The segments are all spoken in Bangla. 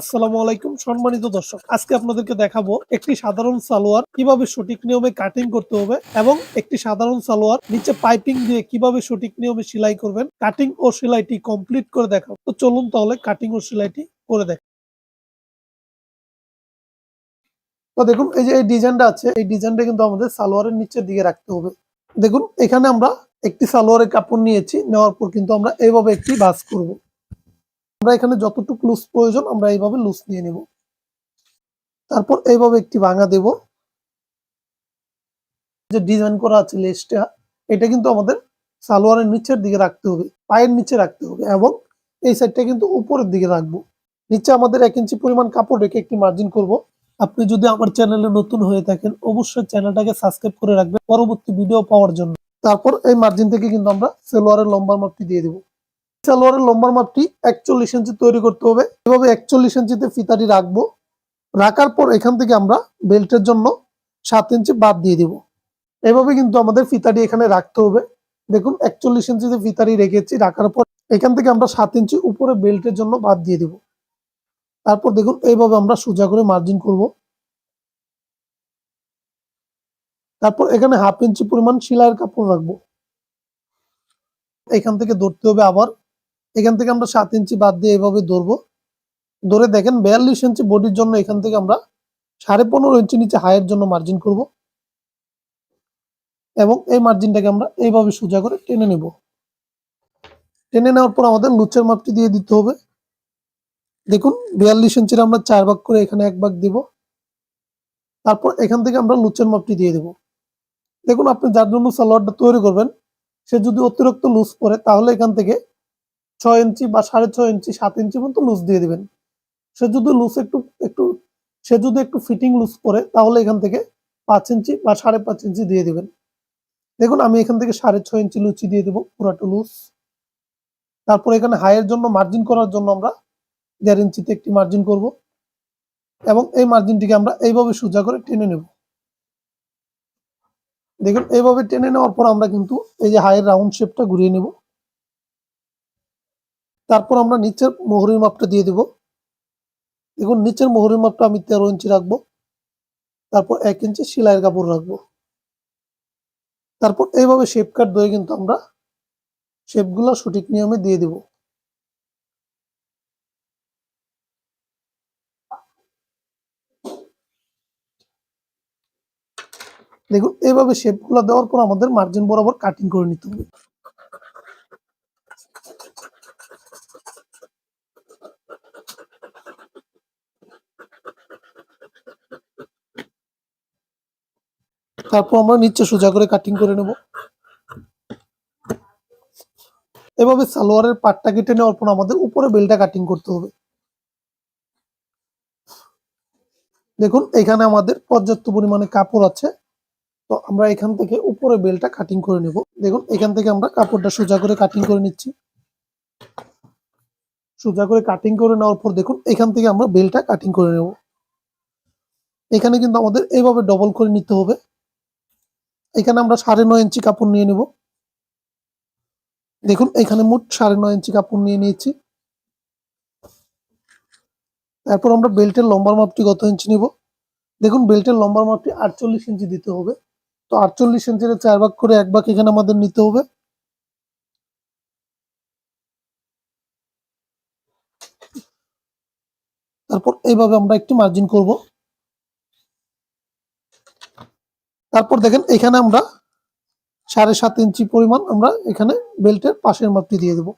আসসালামু আলাইকুম, সম্মানিত দর্শক। আজকে আপনাদেরকে দেখাবো একটি সাধারণ সালোয়ার কীভাবে সঠিক নিয়মে কাটিং করতে হবে এবং একটি সাধারণ সালোয়ার নিচে পাইপিং দিয়ে কীভাবে সঠিক নিয়মে সেলাই করবেন কাটিং ও সেলাইটি কমপ্লিট করে দেখাবো। তো চলুন তাহলে কাটিং ও সেলাইটি করে দেখ। তো দেখুন, এই যে এই ডিজাইনটা আছে, এই ডিজাইনটা কিন্তু আমাদের সালোয়ারের নিচের দিকে রাখতে হবে। দেখুন, এখানে আমরা একটি সালোয়ারের কাপড় নিয়েছি, নেওয়ার পর কিন্তু আমরা এইভাবে একটি ভাঁজ করব। আমরা এখানে যতটুকু লুজ প্রয়োজন, আমরা এইভাবে লুজ নিয়ে নেব। তারপর এইভাবে একটি ভাঙা দেব। যে ডিজাইন করা আছে লেসটা, এটা কিন্তু আমাদের সালোয়ারের নিচের দিকে রাখতে হবে, পায়ের নিচে রাখতে হবে এবং এই সাইডটা কিন্তু উপরের দিকে রাখব। নিচে আমাদের এক ইঞ্চি পরিমাণ কাপড় রেখে একটি মার্জিন করব। আপনি যদি আমার চ্যানেলে নতুন হয়ে থাকেন, অবশ্যই চ্যানেলটাকে সাবস্ক্রাইব করে রাখবেন পরবর্তী ভিডিও পাওয়ার জন্য। তারপর এই মার্জিন থেকে কিন্তু আমরা সেলোয়ারের লম্বা মাপটি দিয়ে দেবো। সালোয়ারের লম্বার মাপটি একচল্লিশ ইঞ্চি তৈরি করতে হবে। এভাবে একচল্লিশ ইঞ্চিতে ফিতাটি রাখব। রাখার পর এখান থেকে আমরা বেল্টের জন্য সাত ইঞ্চি বাদ দিয়ে দিব। এভাবে কিন্তু আমাদের ফিতাটি এখানে রাখতে হবে। দেখুন, একচল্লিশ ইঞ্চিতে ফিতারি রেখেছি। রাখার পর এখান থেকে আমরা সাত ইঞ্চি উপরে বেল্টের জন্য বাদ দিয়ে দিব। তারপর দেখুন, এইভাবে আমরা সোজা করে মার্জিন করব। তারপর এখানে হাফ ইঞ্চি পরিমাণ সেলাইয়ের কাপড় রাখব। এখান থেকে ধরতে হবে আবার এখান থেকে আমরা সাত ইঞ্চি বাদ দিয়ে এভাবে ধরবো। ধরে দেখেন বিয়াল্লিশ ইঞ্চি বডির জন্য এখান থেকে আমরা সাড়ে পনেরো ইঞ্চি নিচে হাইয়ের জন্য মার্জিন করব। এবং এই মার্জিনটাকে আমরা এইভাবে সোজা করে টেনে নেব। টেনে নেওয়ার পর আমাদের লুচের মাপটি দিয়ে দিতে হবে। দেখুন, বিয়াল্লিশ ইঞ্চির আমরা চার ভাগ করে এখানে এক ভাগ দিব। তারপর এখান থেকে আমরা লুচের মাপটি দিয়ে দেব। দেখুন, আপনি যার জন্য সালোয়ারটা তৈরি করবেন, সে যদি অতিরিক্ত লুজ পরে, তাহলে এখান থেকে ছয় ইঞ্চি বা সাড়ে ছয় ইঞ্চি, সাত ইঞ্চি মতো লুজ দিয়ে দিবেন। সে যদি লুজ একটু একটু, সে যদি একটু ফিটিং লুজ করে, তাহলে এখান থেকে পাঁচ ইঞ্চি বা সাড়ে পাঁচ ইঞ্চি দিয়ে দিবেন। দেখুন, আমি এখান থেকে সাড়ে ছয় ইঞ্চি লুচি দিয়ে দেবো, পুরাটা লুজ তারপর এখানে হাইয়ের জন্য মার্জিন করার জন্য আমরা দেড় ইঞ্চিতে একটি মার্জিন করব। এবং এই মার্জিনটিকে আমরা এইভাবে সোজা করে টেনে নেব। দেখুন, এইভাবে টেনে নেওয়ার পর আমরা কিন্তু এই যে হাইয়ের রাউন্ড শেপটা ঘুরিয়ে নেব। তারপর আমরা নিচের মোহরির মাপটা দিয়ে দেব। দেখুন, নিচের মোহরির মাপটা আমি তেরো ইঞ্চি রাখব। তারপর এক ইঞ্চি সেলাইয়ের কাপড় রাখব। তারপর এইভাবে শেপ কাট ধরে কিন্তু আমরা শেপগুলো সঠিক নিয়মে দিয়ে দেব। দেখুন, এইভাবে শেপগুলো দেওয়ার পর আমাদের মার্জিন বরাবর কাটিং করে নিতে হবে। তারপর আমরা নিচে সোজা করে কাটিং করে নেব। এভাবে সালোয়ারের পাটটা কেটে নেওয়ার পর আমাদের উপরে বেলটা কাটিং করতে হবে। দেখুন, এখানে আমাদের পর্যাপ্ত পরিমাণে কাপড় আছে। তো আমরা এখান থেকে উপরে বেলটা কাটিং করে নেব। দেখুন, এখান থেকে আমরা কাপড়টা সোজা করে কাটিং করে নিচ্ছি। সোজা করে কাটিং করে নেওয়ার পর দেখুন, এখান থেকে আমরা বেলটা কাটিং করে নেব। এখানে কিন্তু আমাদের এইভাবে ডবল করে নিতে হবে। এখানে আমরা সাড়ে নয় ইঞ্চি কাপড় নিয়ে নেব। দেখুন, এখানে মোট সাড়ে নয় ইঞ্চি কাপড় নিয়ে নিয়েছি। তারপর আমরা বেল্টের লম্বার মাপটি কত ইঞ্চি নিব? দেখুন, বেল্টের লম্বার মাপটি আটচল্লিশ ইঞ্চি দিতে হবে। তো আটচল্লিশ ইঞ্চির চার ভাগ করে এক ভাগ এখানে আমাদের নিতে হবে। তারপর এইভাবে আমরা একটি মার্জিন করব। তারপর দেখেন এখানে আমরা সাড়ে সাত ইঞ্চি পরিমাণ আমরা এখানে বেল্টের পাশের মাপটি দিয়ে দেব।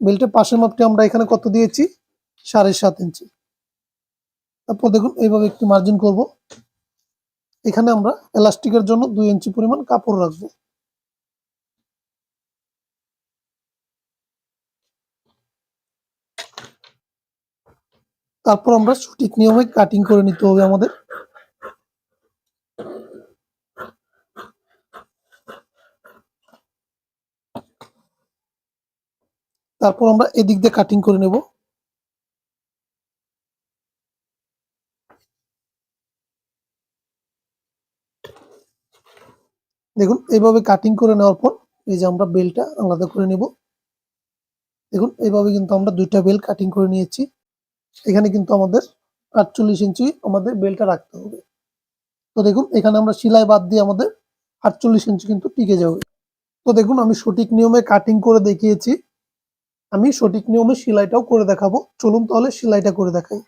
বেল্টের পাশের মাপটি আমরা এখানে কত দিয়েছি? সাড়ে সাত ইঞ্চি। তারপর দেখুন এইভাবে একটু মার্জিন করব। এখানে আমরা এলাস্টিকের জন্য দুই ইঞ্চি পরিমাণ কাপড় রাখব। তারপর আমরা সঠিক নিয়মে কাটিং করে নিতে হবে আমাদের। তারপর আমরা এদিক দিয়ে কাটিং করে নেব। দেখুন, এইভাবে কাটিং করে নেওয়ার পর এই যে আমরা বেলটা আলাদা করে নেব। দেখুন, এইভাবে কিন্তু আমরা দুইটা বেল কাটিং করে নিয়েছি। এখানে কিন্তু আমাদের আটচল্লিশ ইঞ্চি আমাদের বেলটা রাখতে হবে। তো দেখুন, এখানে আমরা সিলাই বাদ দিয়ে আমাদের আটচল্লিশ ইঞ্চি কিন্তু টিকে যাবে। তো দেখুন, আমি সঠিক নিয়মে কাটিং করে দেখিয়েছি। আমি সঠিক নিয়মে সেলাইটাও করে দেখাবো। চলুন তাহলে সেলাইটা করে দেখাই।